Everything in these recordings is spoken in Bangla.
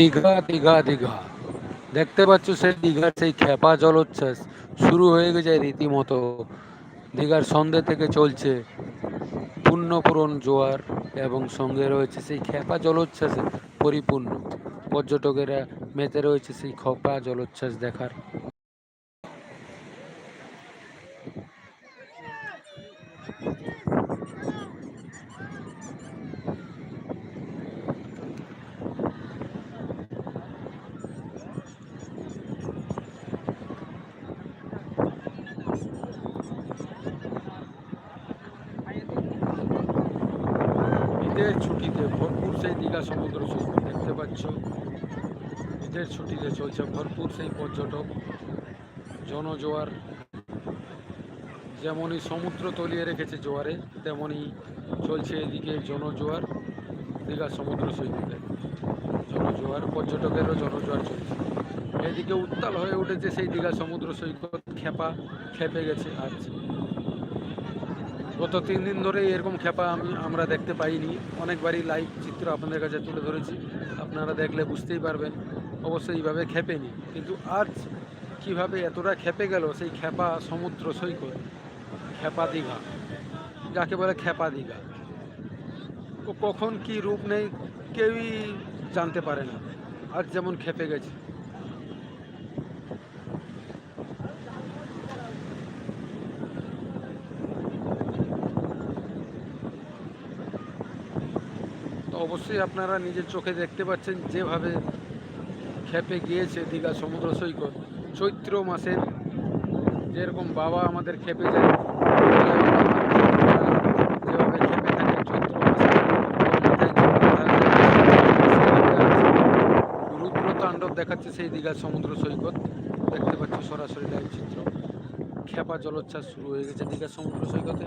দীঘা দীঘা দীঘা। দেখতে পাচ্ছ সেই দীঘার সেই খেপা জলোচ্ছ্বাস। শুরু হয়ে গেছে রীতিমতো। দীঘার সন্ধে থেকে চলছে পূর্ণপূরণ জোয়ার এবং সঙ্গে রয়েছে সেই খেপা জলোচ্ছ্বাসে পরিপূর্ণ। পর্যটকেরা মেতে রয়েছে সেই খপা জলোচ্ছ্বাস দেখার ঈদের ছুটিতে ভরপুর সেই দীঘা সমুদ্র সৈকত দেখতে পাচ্ছ। ঈদের ছুটিতে চলছে ভরপুর সেই পর্যটক, জনজোয়ার। যেমনই সমুদ্র তলিয়ে রেখেছে জোয়ারে, তেমনই চলছে এদিকে জনজোয়ার, দীঘা সমুদ্র সৈকতে। জনজোয়ার, পর্যটকেরও জনজোয়ার চলছে। এদিকে উত্তাল হয়ে উঠেছে সেই দীঘা সমুদ্র সৈকত, খেপা, খেপে গেছে আজ। গত তিন দিন ধরে এরকম খেপা আমি আমরা দেখতে পাইনি। অনেকবারই লাইভ চিত্র আপনাদের কাছে তুলে ধরেছি। আপনারা দেখলে বুঝতেই পারবেন, অবশ্যই এইভাবে খেপেনি। কিন্তু আজ কীভাবে এতটা খেপে গেল, সেই খেপা সমুদ্র সৈকত, খেপা দীঘা, যাকে বলে খেপা দীঘা। ও কখন কি রূপ নেই কেউই জানতে পারে না। আজ যেমন খেপে গেছে তো অবশ্যই আপনারা নিজের চোখে দেখতে পাচ্ছেন যেভাবে খেপে গিয়েছে দীঘা সমুদ্র সৈকত। চৈত্র মাসের যেরকম বাবা আমাদের খেপে যায় দেখাচ্ছে সেই দীঘা সমুদ্র সৈকত। দেখতে পাচ্ছি সরাসরি লাইভ চিত্র। খেপা জলোচ্ছ্বাস শুরু হয়ে গেছে দীঘা সমুদ্র সৈকতে।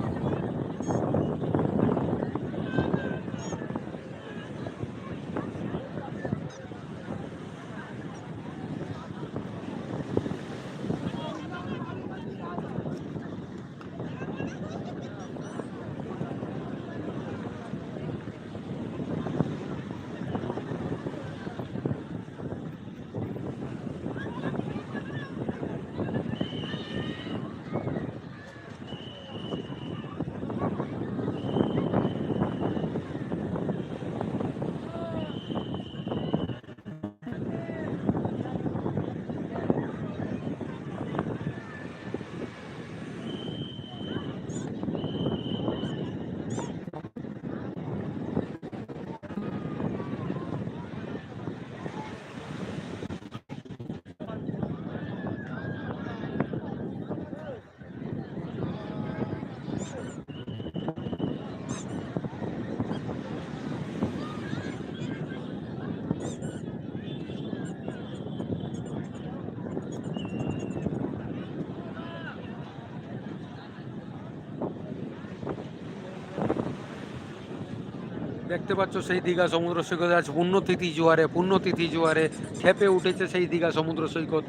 দেখতে পাচ্ছ সেই দীঘা সমুদ্র সৈকত। আজ পুণ্যতিথি জোয়ারে পুণ্যতিথি জোয়ারে খেপে উঠেছে সেই দীঘা সমুদ্র সৈকত।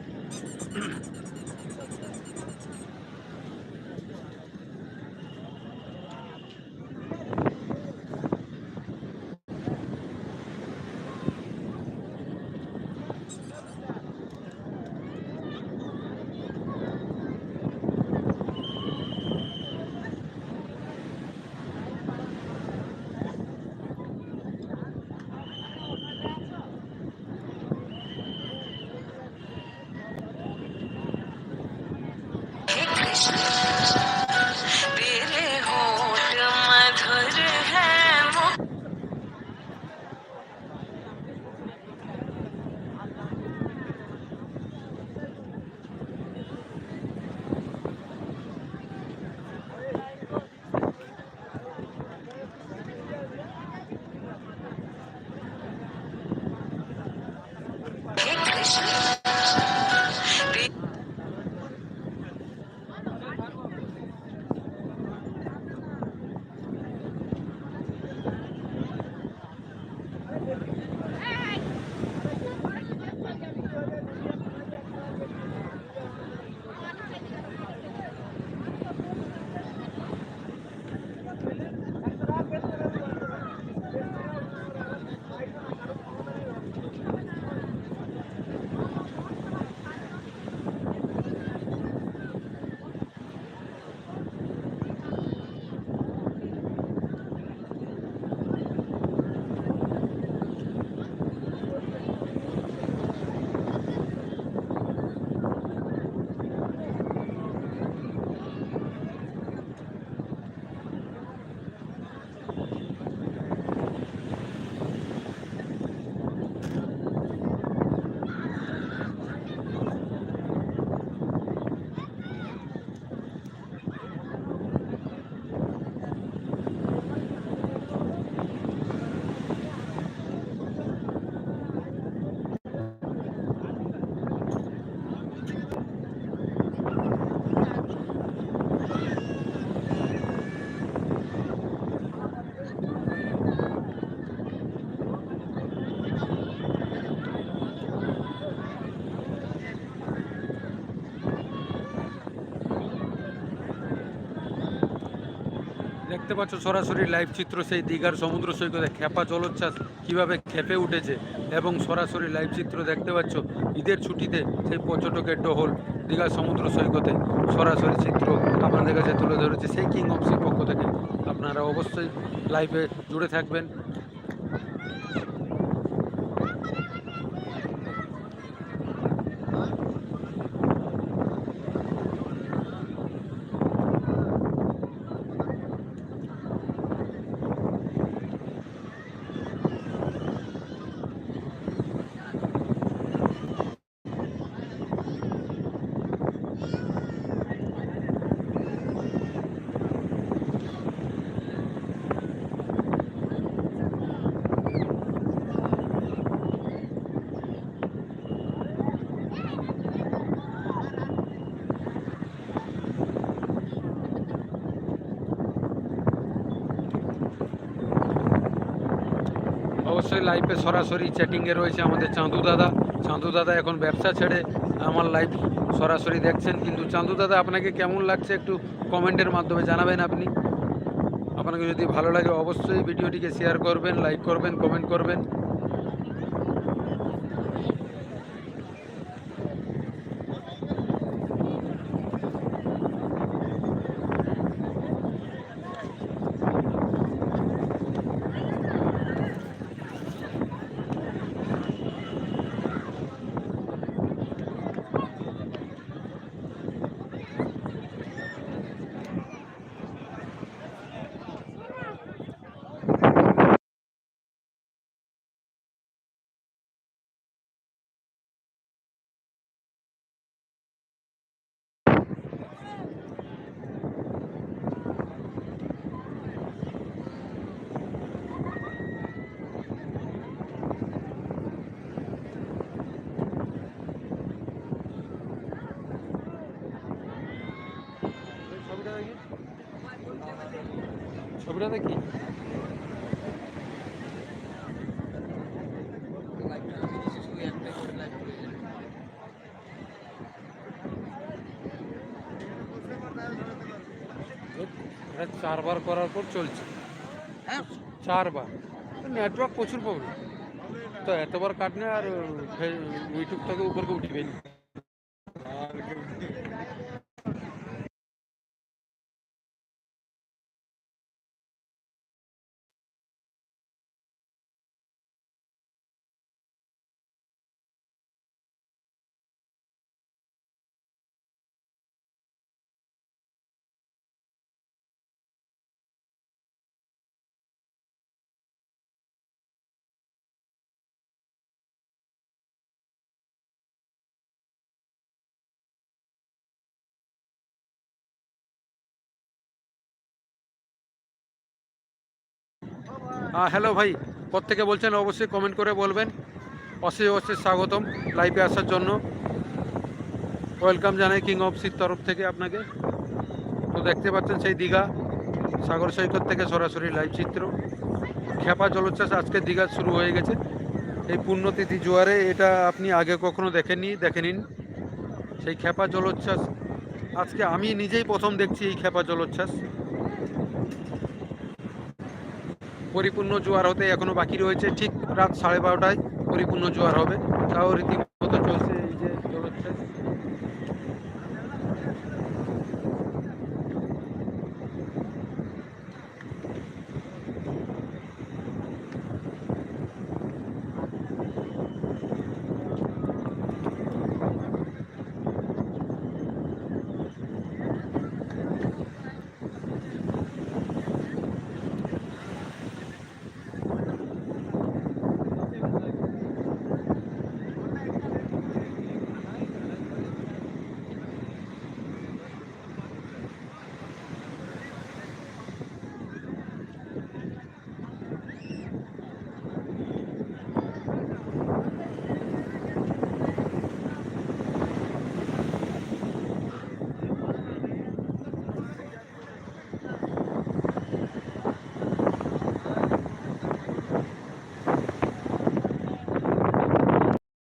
দেখতে পাচ্ছ সরাসরি লাইভ চিত্র, সেই দীঘার সমুদ্র সৈকতে খেপা জলোচ্ছ্বাস কীভাবে খেপে উঠেছে এবং সরাসরি লাইভ চিত্র দেখতে পাচ্ছ, ঈদের ছুটিতে সেই পর্যটকের ডহল দীঘার সমুদ্র সৈকতে সরাসরি চিত্র আপনাদের কাছে তুলে ধরেছে, সেই কিং অফ সির পক্ষ থেকে। আপনারা অবশ্যই লাইভে জুড়ে থাকবেন। লাইভে সরাসরি চ্যাটিংয়ে রয়েছে আমাদের চাঁদু দাদা। চাঁদু দাদা এখন ব্যবসা ছেড়ে আমার লাইভ সরাসরি দেখছেন। কিন্তু চাঁদু দাদা, আপনাকে কেমন লাগছে একটু কমেন্টের মাধ্যমে জানাবেন আপনি? আপনাকে যদি ভালো লাগে অবশ্যই ভিডিওটিকে শেয়ার করবেন লাইক করবেন কমেন্ট করবেন। ছবিটা দেখি। চারবার করার পর চলছে। হ্যাঁ। চারবার। নেটওয়ার্ক প্রচুর প্রবলেম তো এতবার কাটনে আর ইউটিউব থেকে উপরকে উঠবে না। হ্যালো ভাই, প্রত্যেকে বলছেন অবশ্যই কমেন্ট করে বলবেন। অশেষ অশেষ স্বাগতম লাইভে আসার জন্য। ওয়েলকাম জানাই কিং অফ সির তরফ থেকে আপনাকে। তো দেখতে পাচ্ছেন সেই দীঘা, সাগর সৈকত থেকে সরাসরি লাইভ চিত্র। খেপা জলোচ্ছ্বাস, আজকে দীঘা শুরু হয়ে গেছে। এই পুণ্যতিথি জোয়ারে এটা আপনি আগে কখনো দেখেননি, দেখে নিন। সেই খেপা জলোচ্ছ্বাস, আজকে আমি নিজেই প্রথম দেখছি এই খেপা জলোচ্ছ্বাস। পরিপূর্ণ জোয়ার হতে এখনও বাকি রয়েছে, ঠিক রাত সাড়ে বারোটায় পরিপূর্ণ জোয়ার হবে। তাও রীতিমতো চলছে এই যে জলোচ্ছ্বাস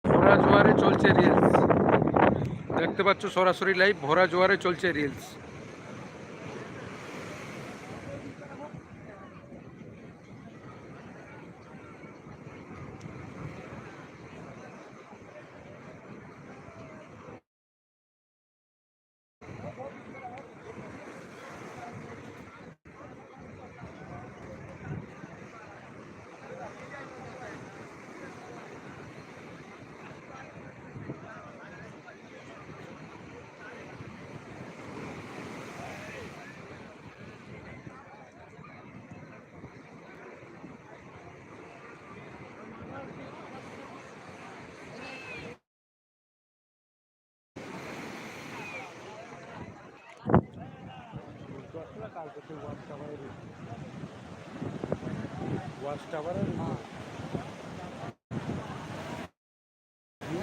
ভরা জোয়ারে চলছে রিলস দেখতে পাচ্ছ সরাসরি লাইভ ভরা জোয়ারে চলছে রিলস ওয়াচ টাওয়ারের ওয়াচ টাওয়ারের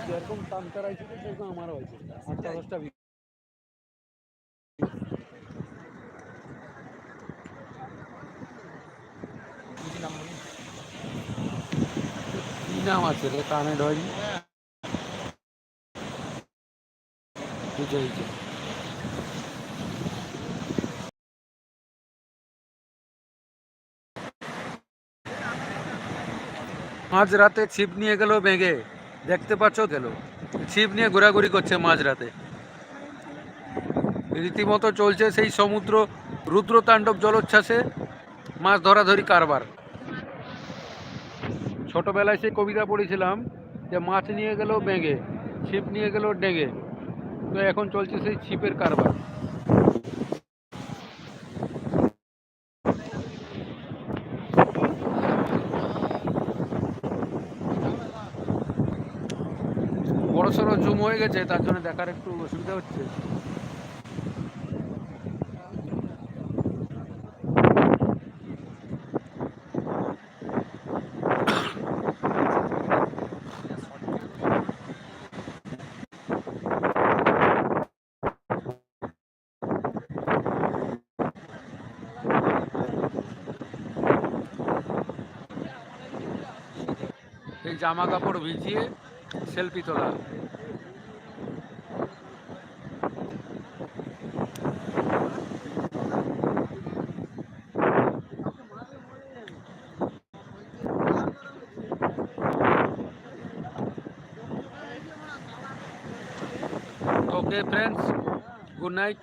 যেরকম টানকার আছে তো সেরকম আমারও আছে আটটা দশটা নাম আছে রে? কানে ঢয়নি বুঝেছি মাঝ রাতে ছিপ নিয়ে গেল বেগে। দেখতে পাচ্ছ গেল। ছিপ নিয়ে ঘোরাঘুরি করছে মাঝ রাতে রীতিমতো চলছে সেই সমুদ্র রুদ্রতাণ্ডব জলোচ্ছ্বাসে মাছ ধরাধরি কারবার। ছোটবেলায় সেই কবিতা পড়েছিলাম যে মাছ নিয়ে গেল বেগে, ছিপ নিয়ে গেল ডেগে। তো এখন চলছে সেই ছিপের কারবার। হয়ে গেছে তার জন্য দেখার একটু অসুবিধা হচ্ছে। জামা কাপড় ভিজিয়ে সেলফি তোলা। ওকে ফ্রেন্ডস গুড নাইট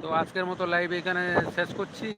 তো আজকের মতো লাইভ এখানে শেষ করছি।